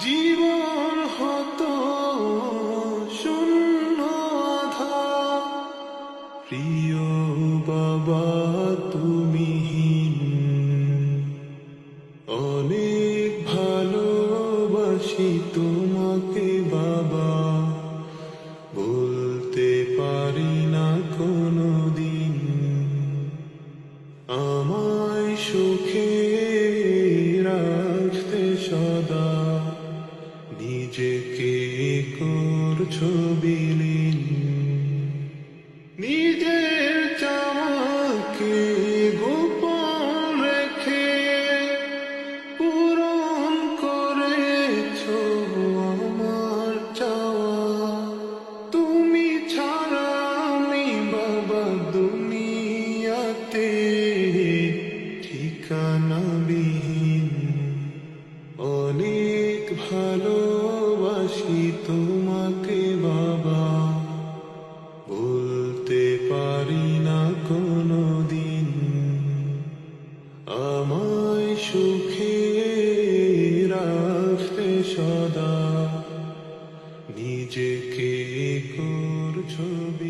জীবন প্রিয় বাবা, তুমি অনেক ভালোবাসি তোমাকে বাবা। বলতে পারি না কোনো দিন আমায় সুখে করছ বিলীন নিজের চাওয়াকে গোপন রেখে পূরণ করেছ আমার চাওয়া। তুমি ছাড়া আমি বাবা দুনিয়াতে ঠিকানা সুখে রাখতে সদা। নিজেকে করছবি